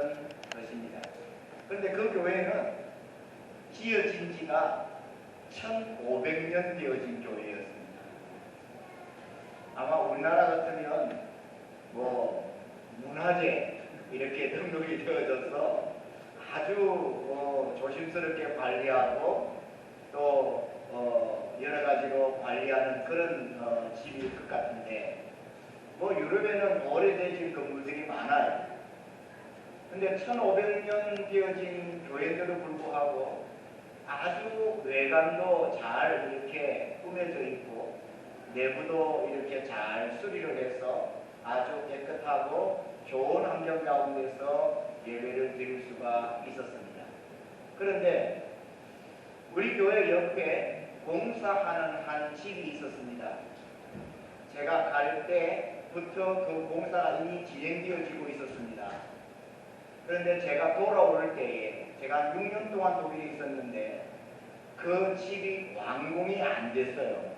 있었던 것입니다. 그런데 그 교회는 지어진 지가 1500년 되어진 교회였습니다. 아마 우리나라 같으면 뭐 문화재 이렇게 등록이 되어져서 아주 어, 조심스럽게 관리하고 또 어, 여러 가지로 관리하는 그런 어, 집일 것 같은데 뭐 유럽에는 오래되진 건물들이 많아요. 근데 1500년 되어진 교회인데도 불구하고 아주 외관도 잘 이렇게 꾸며져 있고 내부도 이렇게 잘 수리를 해서 아주 깨끗하고 좋은 환경 가운데서 예배를 드릴 수가 있었습니다. 그런데 우리 교회 옆에 공사하는 한 집이 있었습니다. 제가 갈 때부터 그 공사가 이미 진행되어지고 있었습니다. 그런데 제가 돌아올 때에 제가 한 6년 동안 독일에 있었는데 그 집이 완공이 안 됐어요.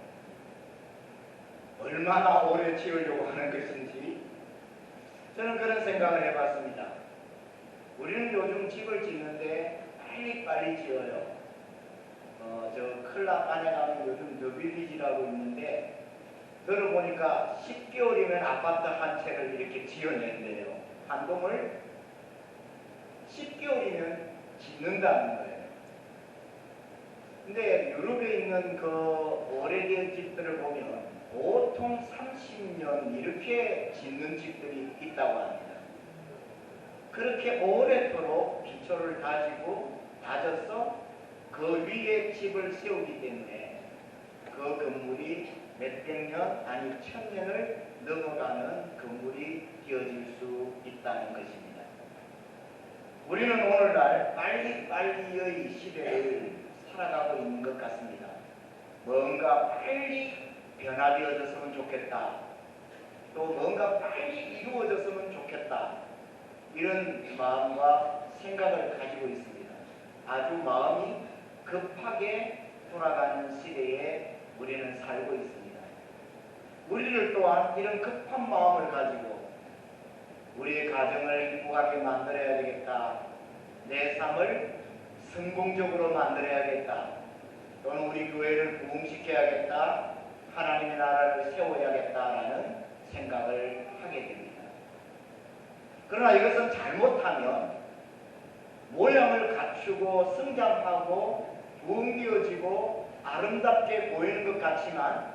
얼마나 오래 지으려고 하는 것인지 저는 그런 생각을 해봤습니다. 우리는 요즘 집을 짓는데 빨리빨리 지어요. 어, 저 클럽 안에 가면 요즘 더빌리지라고 있는데 들어보니까 10개월이면 아파트 한 채를 이렇게 지어낸대요. 한 동을 10개월이면 짓는다는 거예요. 근데 유럽에 있는 그 오래된 집들을 보면 보통 30년 이렇게 짓는 집들이 있다고 합니다. 그렇게 오래도록 기초를 다지고 다져서 그 위에 집을 세우기 때문에 그 건물이 몇백 년 아니 천 년을 넘어가는 건물이 되어질 수 있다는 것입니다. 우리는 오늘날 빨리빨리의 시대를 살아가고 있는 것 같습니다. 뭔가 빨리 변화되어졌으면 좋겠다. 또 뭔가 빨리 이루어졌으면 좋겠다. 이런 마음과 생각을 가지고 있습니다. 아주 마음이 급하게 돌아가는 시대에 우리는 살고 있습니다. 우리를 또한 이런 급한 마음을 가지고 우리의 가정을 행복하게 만들어야 되겠다. 내 삶을 성공적으로 만들어야겠다. 또는 우리 교회를 부흥시켜야겠다. 하나님의 나라를 세워야겠다라는 생각을 하게 됩니다. 그러나 이것은 잘못하면 모양을 갖추고 성장하고 부흥되어지고 아름답게 보이는 것 같지만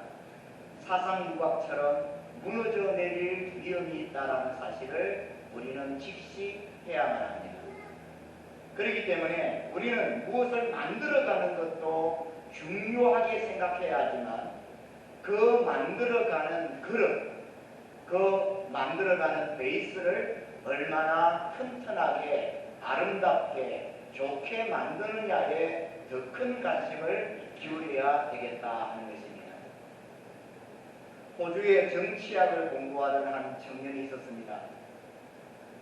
사상 유곽처럼 무너져 내릴 위험이 있다는 사실을 우리는 직시해야만 합니다. 그렇기 때문에 우리는 무엇을 만들어가는 것도 중요하게 생각해야 하지만 그 만들어가는 그릇, 그 만들어가는 베이스를 얼마나 튼튼하게 아름답게 좋게 만드느냐에 더 큰 관심을 기울여야 되겠다 하는 것입니다. 호주의 정치학을 공부하던 한 청년이 있었습니다.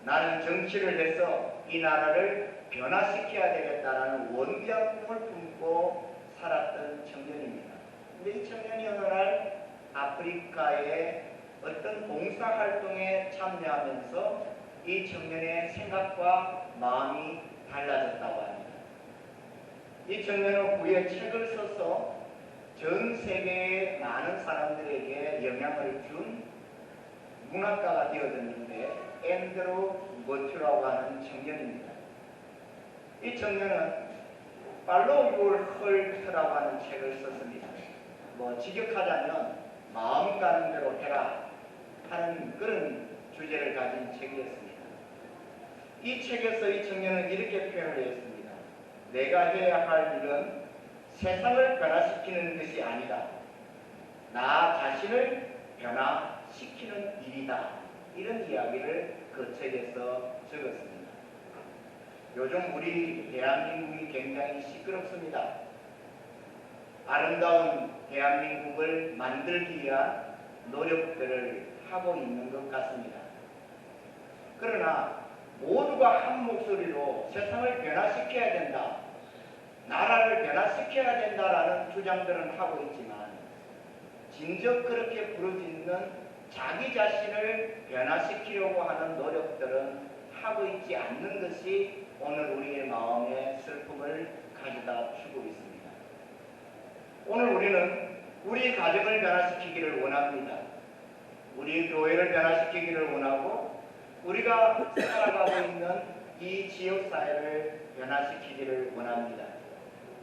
나는 정치를 해서 이 나라를 변화시켜야 되겠다라는 원대한 꿈을 품고 살았던 청년입니다. 근데 이 청년이 어느 날 아프리카의 어떤 봉사활동에 참여하면서 이 청년의 생각과 마음이 달라졌다고 합니다. 이 청년은 후에 책을 써서 전 세계의 많은 사람들에게 영향을 준 문학가가 되어졌는데 앤드루 머튜라고 하는 청년입니다. 이 청년은 팔로우 유얼 헐트라고 하는 책을 썼습니다. 뭐 직역하자면 마음 가는 대로 해라 하는 그런 주제를 가진 책이었습니다. 이 책에서 이 청년은 이렇게 표현을 했습니다. 내가 해야 할 일은 세상을 변화시키는 것이 아니다. 나 자신을 변화시키는 일이다. 이런 이야기를 그 책에서 적었습니다. 요즘 우리 대한민국이 굉장히 시끄럽습니다. 아름다운 대한민국을 만들기 위한 노력들을 하고 있는 것 같습니다. 그러나 모두가 한 목소리로 세상을 변화시켜야 된다. 나라를 변화시켜야 된다라는 주장들은 하고 있지만 진정 그렇게 부르짖는 자기 자신을 변화시키려고 하는 노력들은 하고 있지 않는 것이 오늘 우리의 마음에 슬픔을 가져다 주고 있습니다. 오늘 우리는 우리 가정을 변화시키기를 원합니다. 우리 교회를 변화시키기를 원하고 우리가 살아가고 있는 이 지역 사회를 변화시키기를 원합니다.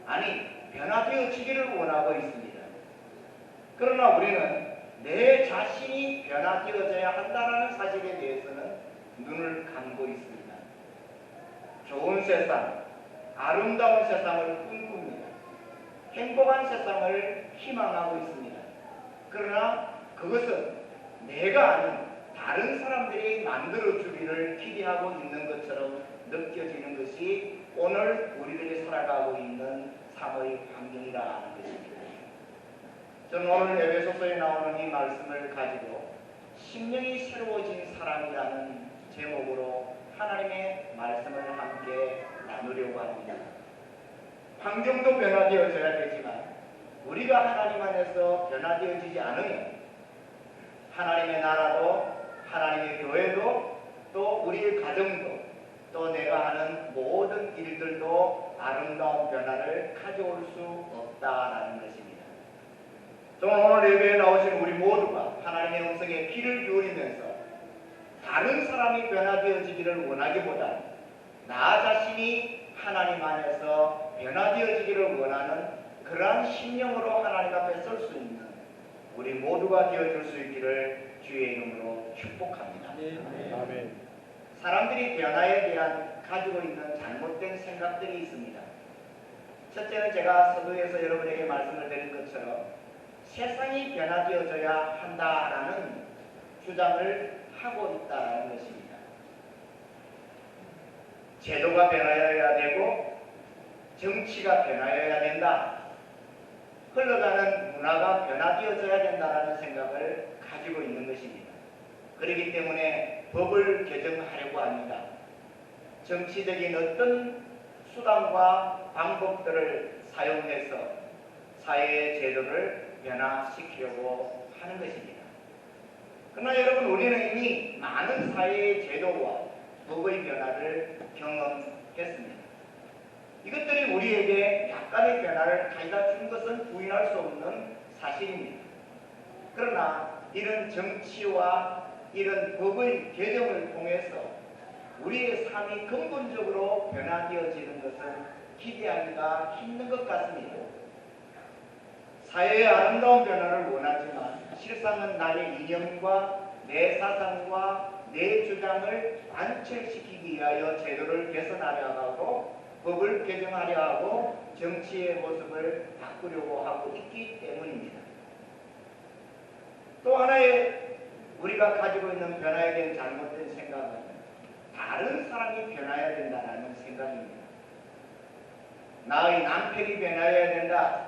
아니 변화되어지기를 원하고 있습니다. 그러나 우리는 내 자신이 변화되어져야 한다는 사실에 대해서는 눈을 감고 있습니다. 좋은 세상, 아름다운 세상을 꿈꿉니다. 행복한 세상을 희망하고 있습니다. 그러나 그것은 내가 아닌 다른 사람들이 만들어주기를 기대하고 있는 것처럼 느껴지는 것이 오늘 우리들이 살아가고 있는 삶의 환경이라는 것입니다. 저는 오늘 에베소서에 나오는 이 말씀을 가지고 심령이 새로워진 사람이라는 제목으로 하나님의 말씀을 함께 나누려고 합니다. 환경도 변화되어져야 되지만 우리가 하나님 안에서 변화되어지지 않으면 하나님의 나라도 하나님의 교회도 또 우리의 가정도 또 내가 하는 모든 일들도 아름다운 변화를 가져올 수 없다라는 것입니다. 저는 오늘 예배에 나오신 우리 모두가 하나님의 음성에 귀를 기울이면서 다른 사람이 변화되어지기를 원하기보다 나 자신이 하나님 안에서 변화되어지기를 원하는 그러한 심령으로 하나님 앞에 설 수 있는 우리 모두가 되어줄 수 있기를 주의 이름으로 축복합니다. 아멘. 사람들이 변화에 대한 가지고 있는 잘못된 생각들이 있습니다. 첫째는 제가 서두에서 여러분에게 말씀을 드린 것처럼 세상이 변화되어져야 한다라는 주장을 하고 있다는 것입니다. 제도가 변화해야 되고 정치가 변화해야 된다. 흘러가는 문화가 변화되어져야 된다는 생각을 가지고 있는 것입니다. 그렇기 때문에 법을 개정하려고 합니다. 정치적인 어떤 수단과 방법들을 사용해서 사회의 제도를 변화시키려고 하는 것입니다. 그러나 여러분 우리는 이미 많은 사회의 제도와 법의 변화를 경험했습니다. 이것들이 우리에게 약간의 변화를 가져다 준 것은 부인할 수 없는 사실입니다. 그러나 이런 정치와 이런 법의 개정을 통해서 우리의 삶이 근본적으로 변화되어지는 것은 기대하기가 힘든 것 같습니다. 사회의 아름다운 변화를 원하지만 실상은 나의 이념과 내 사상과 내 주장을 관철시키기 위하여 제도를 개선하려 하고 법을 개정하려 하고 정치의 모습을 바꾸려고 하고 있기 때문입니다. 또 하나의 우리가 가지고 있는 변화에 대한 잘못된 생각은 다른 사람이 변화해야 된다는 생각입니다. 나의 남편이 변화해야 된다.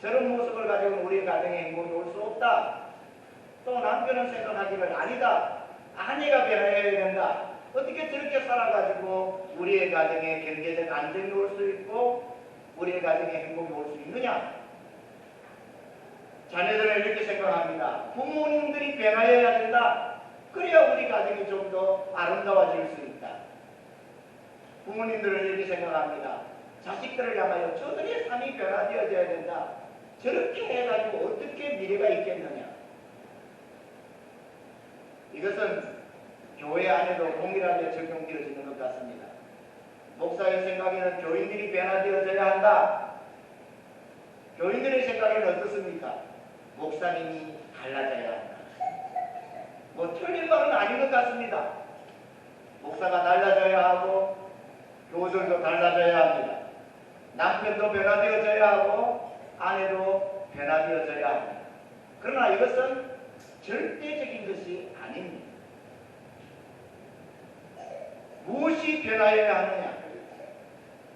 저런 모습을 가지고 우리 가정에 행복이 올 수 없다. 또 남편은 생각하기를 아니다. 아내가 변화해야 된다. 어떻게 저렇게 살아가지고 우리의 가정에 경제적 안정이 올 수 있고 우리의 가정에 행복이 올 수 있느냐? 자녀들은 이렇게 생각합니다. 부모님들이 변화해야 된다. 그래야 우리 가정이 좀 더 아름다워질 수 있다. 부모님들은 이렇게 생각합니다. 자식들을 향하여 저들의 삶이 변화되어져야 된다. 저렇게 해가지고 어떻게 미래가 있겠느냐. 이것은 교회 안에도 동일하게 적용되어지는 것 같습니다. 목사의 생각에는 교인들이 변화되어져야 한다. 교인들의 생각에는 어떻습니까? 목사님이 달라져야 한다. 뭐 틀린 말은 아닌 것 같습니다. 목사가 달라져야 하고 교들도 달라져야 합니다. 남편도 변화되어져야 하고 아내도 변화되어져야 합니다. 그러나 이것은 절대적인 것이 아닙니다. 무엇이 변화해야 하느냐?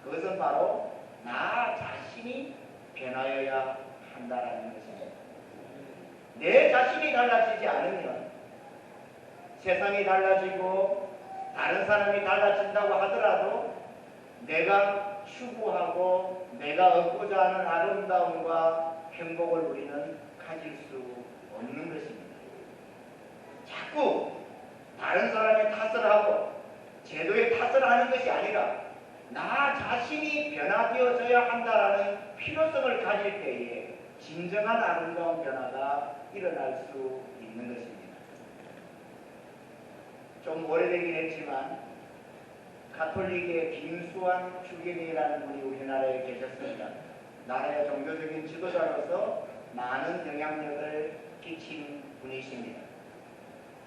그것은 바로 나 자신이 변화해야 한다라는 것입니다. 내 자신이 달라지지 않으면 세상이 달라지고 다른 사람이 달라진다고 하더라도 내가 추구하고 내가 얻고자 하는 아름다움과 행복을 우리는 가질 수 없는 것입니다. 자꾸 다른 사람의 탓을 하고 제도의 탓을 하는 것이 아니라 나 자신이 변화되어져야 한다라는 필요성을 가질 때에 진정한 아름다운 변화가 일어날 수 있는 것입니다. 좀 오래되긴 했지만 가톨릭의 김수환 주교님이라는 분이 우리나라에 계셨습니다. 나라의 종교적인 지도자로서 많은 영향력을 끼친 분이십니다.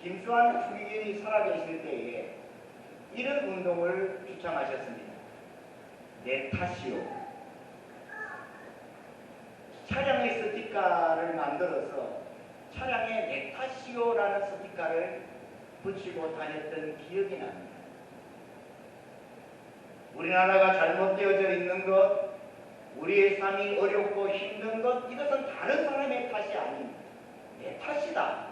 김수환 주교님이 살아계실 때에 이런 운동을 주창하셨습니다. 내 탓이요. 차량의 스티커를 만들어서 내 탓이요라는 스티커를 붙이고 다녔던 기억이 납니다. 우리나라가 잘못되어져 있는 것, 우리의 삶이 어렵고 힘든 것, 이것은 다른 사람의 탓이 아닙니다. 내 탓이다.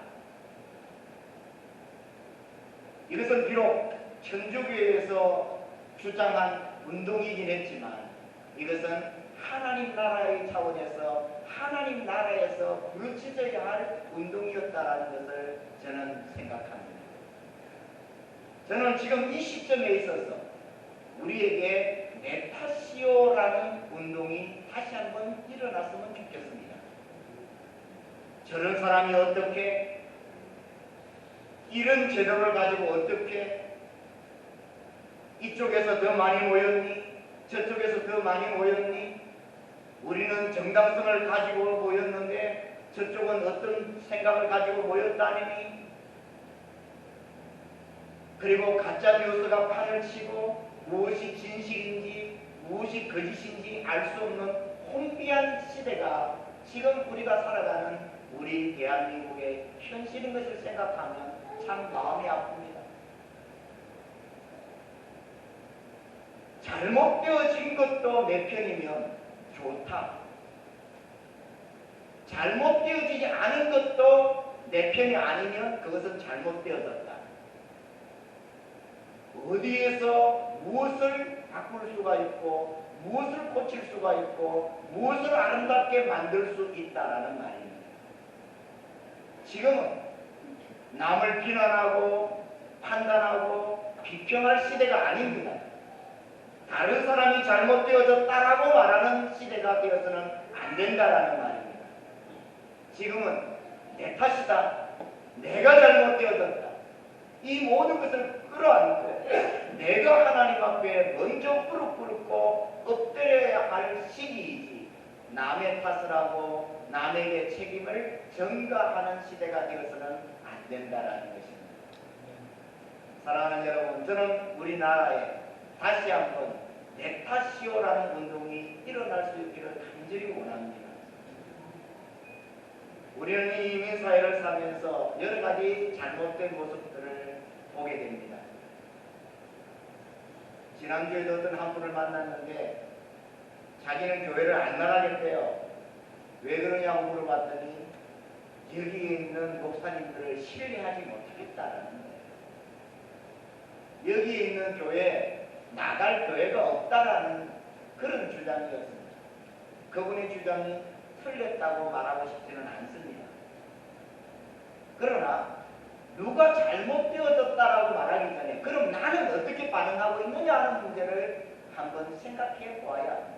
이것은 비록 천주교에서 주장한 운동이긴 했지만 이것은 하나님 나라의 차원에서 하나님 나라에서 부르짖어야 할 운동이었다라는 것을 저는 생각합니다. 저는 지금 이 시점에 있어서 우리에게 네타시오라는 운동이 다시 한번 일어났으면 좋겠습니다. 저런 사람이 어떻게 이런 제도를 가지고 어떻게 이쪽에서 더 많이 모였니? 저쪽에서 더 많이 모였니? 우리는 정당성을 가지고 모였는데 저쪽은 어떤 생각을 가지고 모였다니? 그리고 가짜 뉴스가 판을 치고 무엇이 진실인지 무엇이 거짓인지 알 수 없는 혼비한 시대가 지금 우리가 살아가는 우리 대한민국의 현실인 것을 생각하면 참 마음이 아픕니다. 잘못되어진 것도 내 편이면 좋다. 잘못 되어지지 않은 것도 내 편이 아니면 그것은 잘못되어졌다. 어디에서 무엇을 바꿀 수가 있고 무엇을 고칠 수가 있고 무엇을 아름답게 만들 수 있다라는 말입니다. 지금은 남을 비난하고 판단하고 비평할 시대가 아닙니다. 다른 사람이 잘못되어졌다라고 말하는 시대가 되어서는 안 된다라는 말입니다. 지금은 내 탓이다. 내가 잘못되어졌다. 이 모든 것을 끌어안고 내가 하나님 앞에 먼저 무릎 꿇고 엎드려야 할 시기이지 남의 탓을 하고 남에게 책임을 전가하는 시대가 되어서는 안 된다라는 것입니다. 사랑하는 여러분, 저는 우리나라에 다시 한번 네타시오라는 운동이 일어날 수 있기를 간절히 원합니다. 우리는 이 이민 사회를 살면서 여러 가지 잘못된 모습들을 보게 됩니다. 지난주에도 어떤 한 분을 만났는데 자기는 교회를 안 나가겠대요. 왜 그러냐고 물어봤더니 여기에 있는 목사님들을 신뢰하지 못하겠다라는 거예요. 여기에 있는 교회 나갈 교회가 없다라는 그런 주장이었습니다. 그분의 주장이 틀렸다고 말하고 싶지는 않습니다. 그러나 누가 잘못되어졌다라고 말하기 전에 그럼 나는 어떻게 반응하고 있느냐 하는 문제를 한번 생각해 보아야 합니다.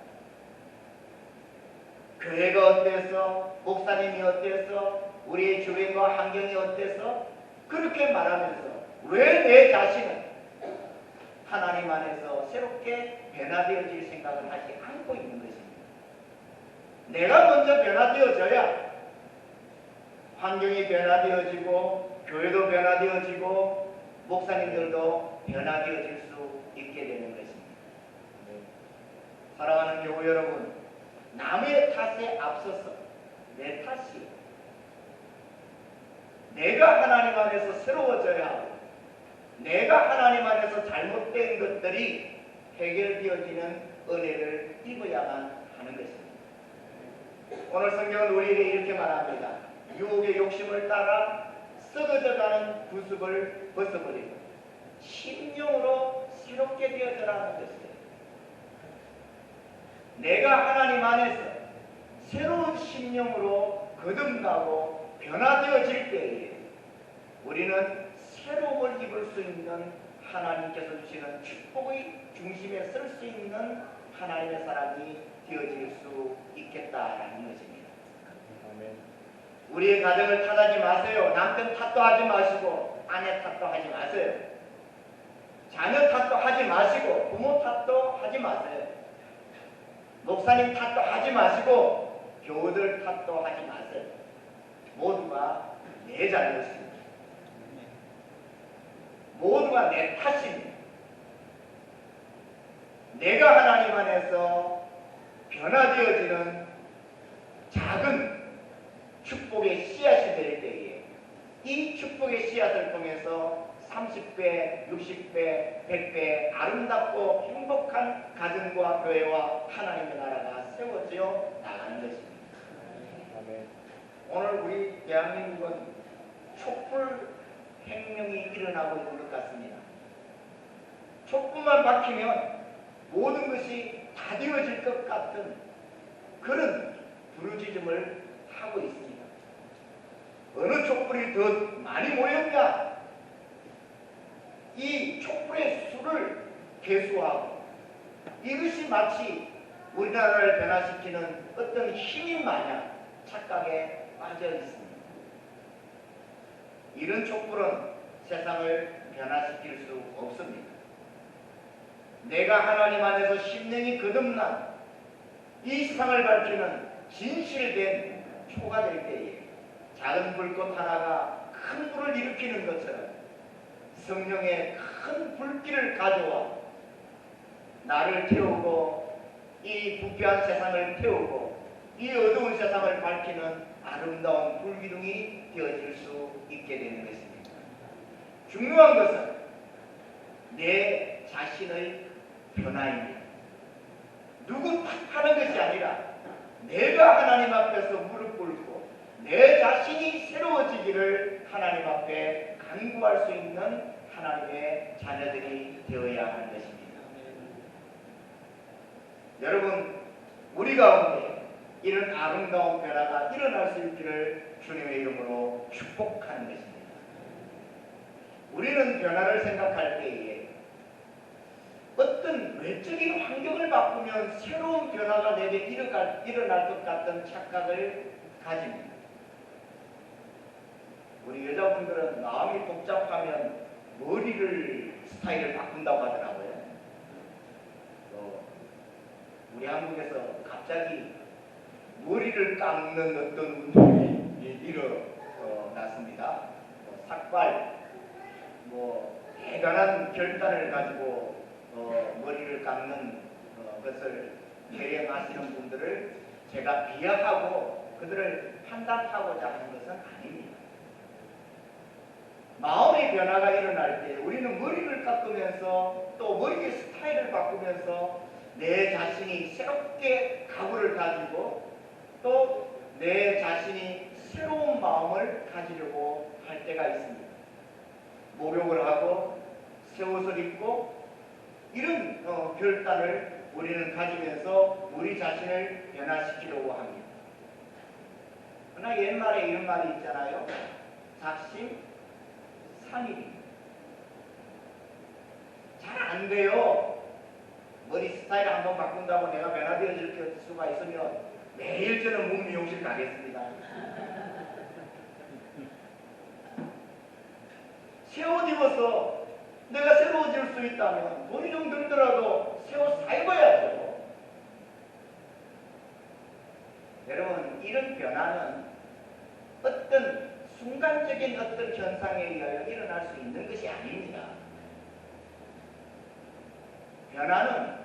교회가 어때서 목사님이 어때서 우리의 주변과 환경이 어때서 그렇게 말하면서 왜 내 자신은 하나님 안에서 새롭게 변화되어질 생각을 하지 않고 있는 것입니다. 내가 먼저 변화되어져야 환경이 변화되어지고 교회도 변화되어지고 목사님들도 변화되어질 수 있게 되는 것입니다. 사랑하는 교우 여러분, 남의 탓에 앞서서 내 탓이 내가 하나님 안에서 새로워져야 하고 내가 하나님 안에서 잘못된 것들이 해결되어지는 은혜를 입어야만 하는 것입니다. 오늘 성경은 우리에게 이렇게 말합니다. 유혹의 욕심을 따라 썩어져가는 구습을 벗어버리고 심령으로 새롭게 되어져라는 것이에요. 내가 하나님 안에서 새로운 심령으로 거듭나고 변화되어질 때에 우리는 입을 수 있는 하나님께서 주시는 축복의 중심에 설 수 있는 하나님의 사람이 되어질 수 있겠다라는 것입니다. 아멘. 우리의 가정을 탓하지 마세요. 남편 탓도 하지 마시고 아내 탓도 하지 마세요. 자녀 탓도 하지 마시고 부모 탓도 하지 마세요. 목사님 탓도 하지 마시고 교우들 탓도 하지 마세요. 모두가 내 잘못입니다. 모두가 내 탓입니다. 내가 하나님 안에서 변화되어지는 작은 축복의 씨앗이 될 때에 이 축복의 씨앗을 통해서 30배, 60배, 100배 아름답고 행복한 가정과 교회와 하나님의 나라가 세워져 나가는 것입니다. 아멘. 오늘 우리 대한민국은 촛불 혁명이 일어나고 있는 것 같습니다. 촛불만 박히면 모든 것이 다 되어질 것 같은 그런 부르짖음을 하고 있습니다. 어느 촛불이 더 많이 모였냐? 이 촛불의 수를 개수하고 이것이 마치 우리나라를 변화시키는 어떤 힘인 마냥 착각에 빠져 있습니다. 이런 촛불은 세상을 변화시킬 수 없습니다. 내가 하나님 안에서 심령이 거듭난 이 세상을 밝히는 진실된 초가 될 때에 작은 불꽃 하나가 큰 불을 일으키는 것처럼 성령의 큰 불길을 가져와 나를 태우고 이 부패한 세상을 태우고 이 어두운 세상을 밝히는 아름다운 불기둥이 되어질 수 있게 되는 것입니다. 중요한 것은 내 자신의 변화입니다. 누구 탓하는 것이 아니라 내가 하나님 앞에서 무릎 꿇고 내 자신이 새로워지기를 하나님 앞에 간구할 수 있는 하나님의 자녀들이 되어야 하는 것입니다. 여러분, 우리 가운데 이런 아름다운 변화가 일어날 수 있기를 주님의 이름으로 축복하는 것입니다. 우리는 변화를 생각할 때에 어떤 외적인 환경을 바꾸면 새로운 변화가 내게 일어날, 일어날 것 같은 착각을 가집니다. 우리 여자분들은 마음이 복잡하면 머리를 스타일을 바꾼다고 하더라고요. 또 우리 한국에서 갑자기 머리를 깎는 어떤 운동이 일어났습니다. 뭐 삭발, 뭐 대단한 결단을 가지고 어, 머리를 깎는 어, 것을 계획하시는 분들을 제가 비하하고 그들을 판단하고자 하는 것은 아닙니다. 마음의 변화가 일어날 때 우리는 머리를 깎으면서 또 머리의 스타일을 바꾸면서 내 자신이 새롭게 각오를 가지고 또 내 자신이 새로운 마음을 가지려고 할 때가 있습니다. 목욕을 하고 새 옷을 입고 이런 어, 결단을 우리는 가지면서 우리 자신을 변화시키려고 합니다. 그러나 옛말에 이런 말이 있잖아요. 작심 삼일입니다. 잘안 돼요. 머리 스타일 한번 바꾼다고 내가 변화되어질 수가 있으면 매일 저는 몸 미용실 가겠습니다. 새 옷 입어서 내가 새로워질 수 있다면 돈이 좀 들더라도 새 옷 사 입어야죠. 여러분 이런 변화는 어떤 순간적인 어떤 현상에 의하여 일어날 수 있는 것이 아닙니다. 변화는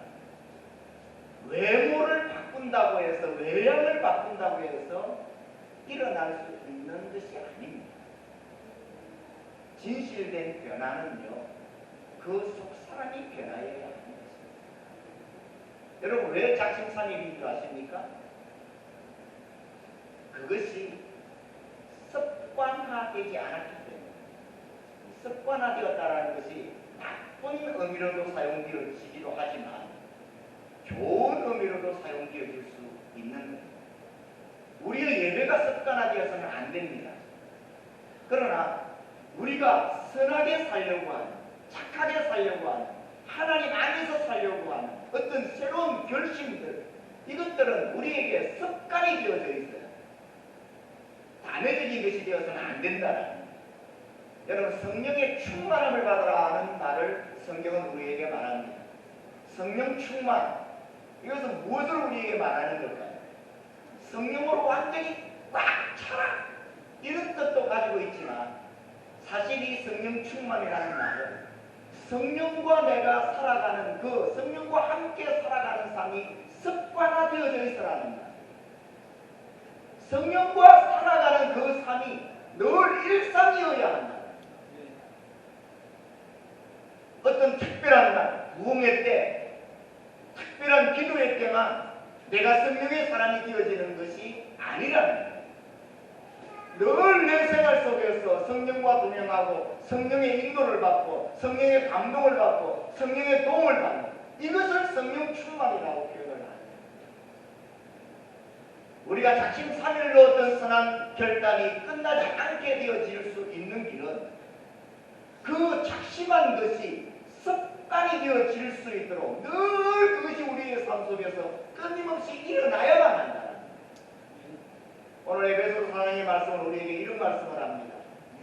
외모를 바꾼다고 해서 외양을 바꾼다고 해서 일어날 수 있는 것이 아닙니다. 진실된 변화는요, 그 속 사람이 변화해야 것입니다. 여러분, 왜 작심삼일인 줄 아십니까? 그것이 습관화되지 않았기 때문에 습관화되었다는 것이 나쁜 의미로도 사용되어지기도 하지만 좋은 의미로도 사용되어질 수 있는. 우리의 예배가 습관화되어서는 안 됩니다. 그러나 우리가 선하게 살려고 하는 착하게 살려고 하는 하나님 안에서 살려고 하는 어떤 새로운 결심들 이것들은 우리에게 습관이 되어져 있어요. 단회적인 것이 되어서는 안 된다는 거예요. 여러분 성령의 충만함을 받으라 하는 말을 성경은 우리에게 말합니다. 성령 충만 이것은 무엇을 우리에게 말하는 걸까요? 성령으로 완전히 꽉 차라 이런 뜻도 가지고 있지만 사실 이 성령 충만이라는 말은 성령과 내가 살아가는 그 성령과 함께 살아가는 삶이 습관화되어져 있어라는 말. 성령과 살아가는 그 삶이 늘 일상이어야 한다. 어떤 특별한 날, 부흥회 때, 특별한 기도회 때만 내가 성령의 사람이 되어지는 것이 아니라는 거예요. 늘 내 생활 속에서 성령과 동행하고 성령의 인도를 받고 성령의 감동을 받고 성령의 도움을 받는 이것을 성령 충만이라고 표현을 합니다. 우리가 작심 삼일로 어떤 선한 결단이 끝나지 않게 되어질 수 있는 길은 그 작심한 것이 습 관이 되어 질 수 있도록 늘 그것이 우리의 삶 속에서 끊임없이 일어나야만 한다. 오늘 에베소서 하나님의 말씀은 우리에게 이런 말씀을 합니다.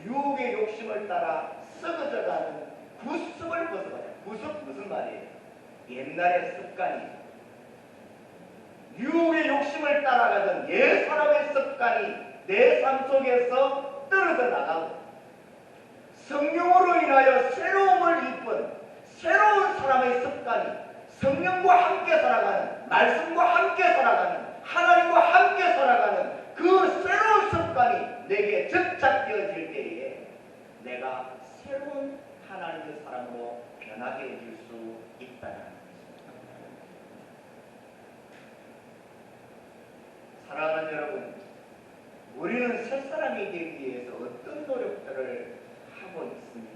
유혹의 욕심을 따라 썩어져가는 구습을 벗어가자. 구습 무슨 말이에요? 옛날의 습관이 유혹의 욕심을 따라가던 옛 사람의 습관이 내 삶 속에서 떨어져 나가고 성령으로 인하여 새로움을 입은 새로운 사람의 습관이 성령과 함께 살아가는 말씀과 함께 살아가는 하나님과 함께 살아가는 그 새로운 습관이 내게 접착되어질 때에 내가 새로운 하나님의 사람으로 변화되어질 수 있다는 것입니다. 사랑하는 여러분, 우리는 새 사람이 되기 위해서 어떤 노력들을 하고 있습니까?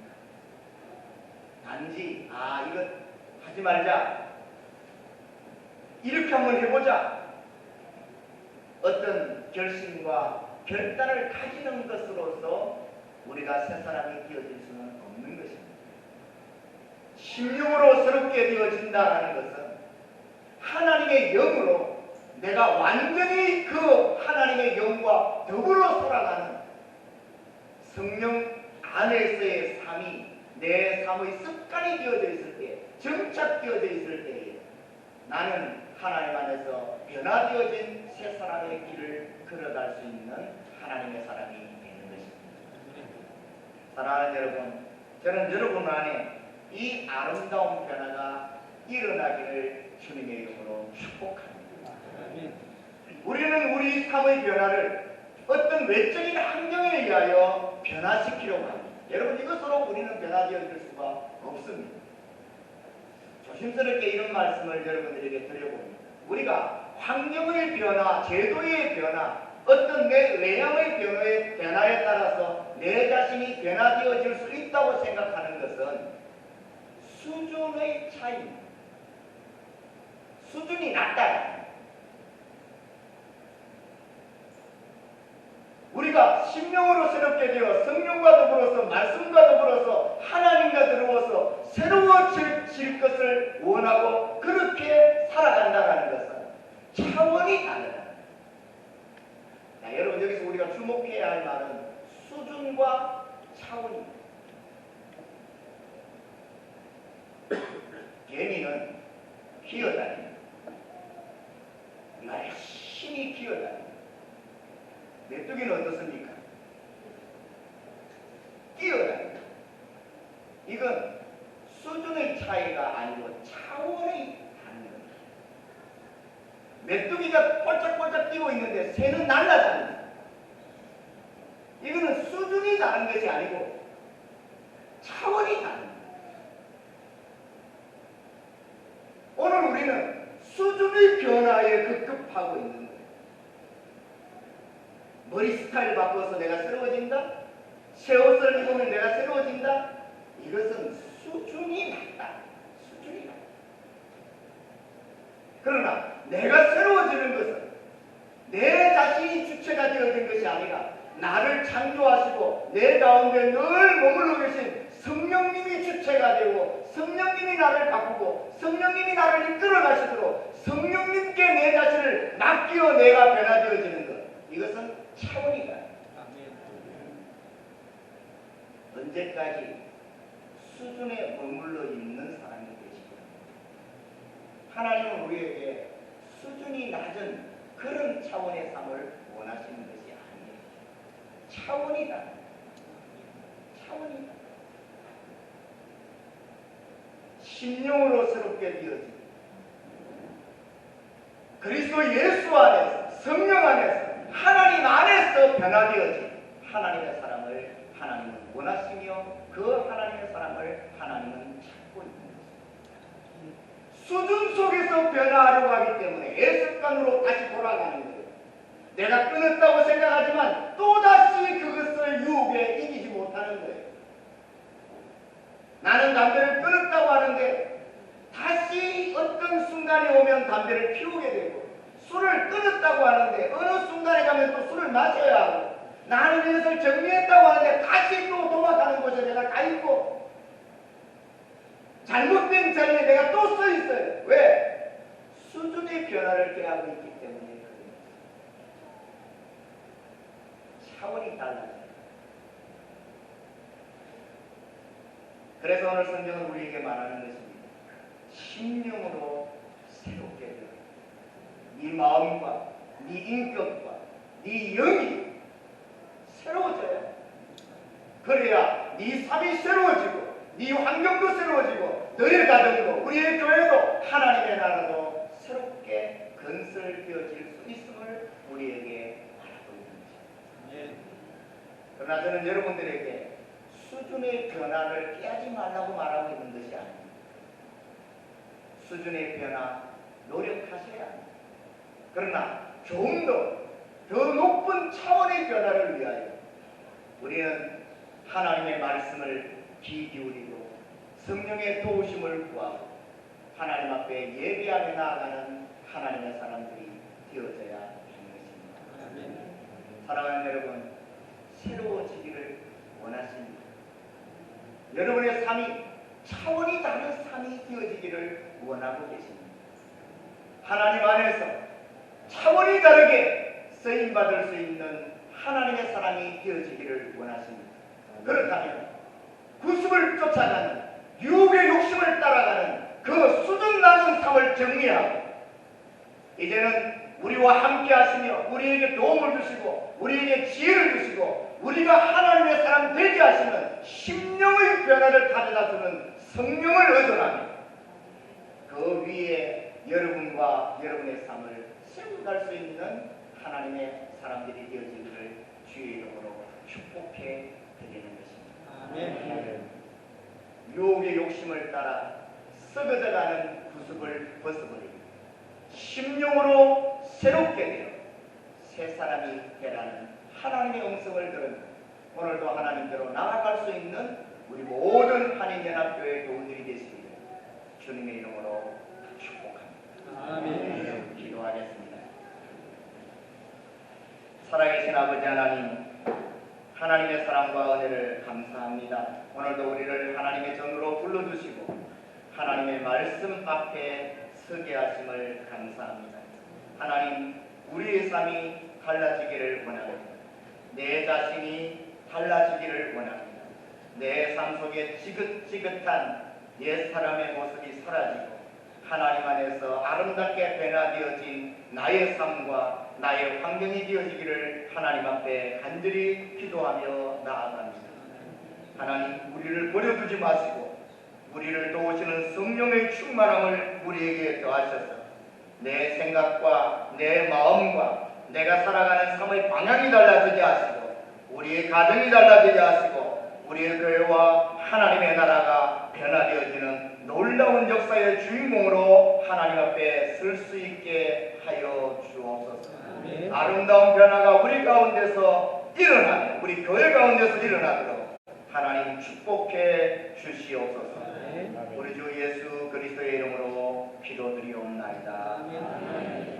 단지 아 이것 하지 말자 이렇게 한번 해보자 어떤 결심과 결단을 가지는 것으로서 우리가 새 사람이 되어질 수는 없는 것입니다. 심령으로 새롭게 되어진다는 것은 하나님의 영으로 내가 완전히 그 하나님의 영과 더불어 살아가는 성령 안에서의 삶이 내 삶의 습관이 되어져 있을 때, 정착되어져 있을 때에 나는 하나님 안에서 변화되어진 새 사람의 길을 걸어갈 수 있는 하나님의 사람이 되는 것입니다. 사랑하는 여러분, 저는 여러분 안에 이 아름다운 변화가 일어나기를 주님의 이름으로 축복합니다. 우리는 우리 삶의 변화를 어떤 외적인 환경에 의하여 변화시키려고 합니다. 여러분 이것으로 우리는 변화되어질 수가 없습니다. 조심스럽게 이런 말씀을 여러분들에게 드려봅니다. 우리가 환경의 변화, 제도의 변화, 어떤 내 외향의 변화에, 변화에 따라서 내 자신이 변화되어질 수 있다고 생각하는 것은 수준의 차이입니다. 수준이 낮다. 우리가 심령으로 새롭게 되어 성령과 더불어서 말씀과 더불어서 하나님과 더불어서 새로워질 것을 원하고 그렇게 살아간다는 것은 차원이 다르다. 자, 여러분 여기서 우리가 주목해야 할 말은 수준과 차원입니다. 개미는 기어다닙니다. 열심히 기어다닙니다. 메뚜기는 어떻습니까? 뛰어다닙니다. 이건 수준의 차이가 아니고 차원의 다른 겁니다. 메뚜기가 꼴짝꼴짝 뛰고 있는데 새는 날아다닙니다. 이거는 수준이 다른 것이 아니고 차원이 다릅니다. 오늘 우리는 수준의 변화에 급급하고 있는 거예요. 머리 스타일 바꿔서 내가 새로워진다? 새 옷을 입으면 내가 새로워진다? 이것은 수준이 낮다. 수준이 낮다. 그러나 내가 새로워지는 것은 내 자신이 주체가 되어진 것이 아니라 나를 창조하시고 내 가운데 늘 머물러 계신 성령 성령님이 주체가 되고 성령님이 나를 바꾸고 성령님이 나를 이끌어 가시도록 성령님께 내 자신을 맡기어 내가 변화되어지는 것 이것은 차원이다. 언제까지 수준에 머물러 있는 사람이 되시고 하나님은 우리에게 수준이 낮은 그런 차원의 삶을 원하시는 것이 아니에요. 차원이다. 차원이다. 심령으로 새롭게 되어지고 그리스도 예수 안에서 성령 안에서 하나님 안에서 변화되어진 하나님의 사람을 하나님은 원하시며 그 하나님의 사람을 하나님은 찾고 있는 것입니다. 수준 속에서 변화하려고 하기 때문에 애습관으로 다시 돌아가는 거예요. 내가 끊었다고 생각하지만 또다시 그것을 유혹에 이기지 못하는 거예요. 나는 담배를 끊었다고 하는데 다시 어떤 순간이 오면 담배를 피우게 되고 술을 끊었다고 하는데 어느 순간에 가면 또 술을 마셔야 하고 나는 이것을 정리했다고 하는데 다시 또 도망가는 곳에 내가 가 있고 잘못된 자리에 내가 또 서 있어요. 왜? 수준의 변화를 깨하고 있기 때문에. 차원이 달라져요. 그래서 오늘 성경은 우리에게 말하는 것입니다. 심령으로 새롭게 되어 네 마음과 네 인격과 네 영이 새로워져요. 그래야 네 삶이 새로워지고 네 환경도 새로워지고 너의 가정도 우리의 교회도 하나님의 나라도 새롭게 건설되어질 수 있음을 우리에게 말하고 있는 것입니다. 그러나 저는 여러분들에게 수준의 변화를 깨지 말라고 말하고 있는 것이 아닙니다. 수준의 변화 노력하셔야 합니다. 그러나 조금 더, 더 높은 차원의 변화를 위하여 우리는 하나님의 말씀을 귀 기울이고 성령의 도우심을 구하고 하나님 앞에 예배하며 나아가는 하나님의 사람들이 되어져야 하는 것입니다. 사랑하는 여러분, 새로워지기를 원하십니다. 여러분의 삶이 차원이 다른 삶이 되어지기를 원하고 계십니다. 하나님 안에서 차원이 다르게 쓰임받을 수 있는 하나님의 사람이 되어지기를 원하십니다. 그렇다면 구습을 쫓아가는 유혹의 욕심을 따라가는 그 수준 낮은 삶을 정리하고 이제는 우리와 함께 하시며 우리에게 도움을 주시고 우리에게 지혜를 주시고 우리가 하나님의 사람 되게 하시는 심령의 변화를 가져다 주는 성령을 의존하며 그 위에 여러분과 여러분의 삶을 세워갈 수 있는 하나님의 사람들이 되어지기를 주의 이름으로 축복해 드리는 것입니다. 유혹의 욕심을 따라 썩어져가는 구습을 벗어버리고 심령으로 새롭게 되어 새 사람이 되라는 하나님의 음성을 들은 오늘도 하나님대로 나아갈 수 있는 우리 모든 한인연합교회 교우들이 되시기를 주님의 이름으로 축복합니다. 기도하겠습니다. 살아계신 아버지 하나님, 하나님의 사랑과 은혜를 감사합니다. 오늘도 우리를 하나님의 전으로 불러주시고 하나님의 말씀 앞에 서게 하심을 감사합니다. 하나님, 우리의 삶이 달라지기를 원합니다. 내 자신이 달라지기를 원합니다. 내 삶 속에 지긋지긋한 옛 사람의 모습이 사라지고 하나님 안에서 아름답게 변화되어진 나의 삶과 나의 환경이 되어지기를 하나님 앞에 간절히 기도하며 나아갑니다. 하나님 우리를 버려두지 마시고 우리를 도우시는 성령의 충만함을 우리에게 더하셔서 내 생각과 내 마음과 내가 살아가는 삶의 방향이 달라지게 하시고 우리의 가정이 달라지게 하시고 우리의 교회와 하나님의 나라가 변화되어지는 놀라운 역사의 주인공으로 하나님 앞에 설 수 있게 하여 주옵소서. 아름다운 변화가 우리 가운데서 일어나며 우리 교회 가운데서 일어나도록 하나님 축복해 주시옵소서. 우리 주 예수 그리스도의 이름으로 기도드리옵나이다.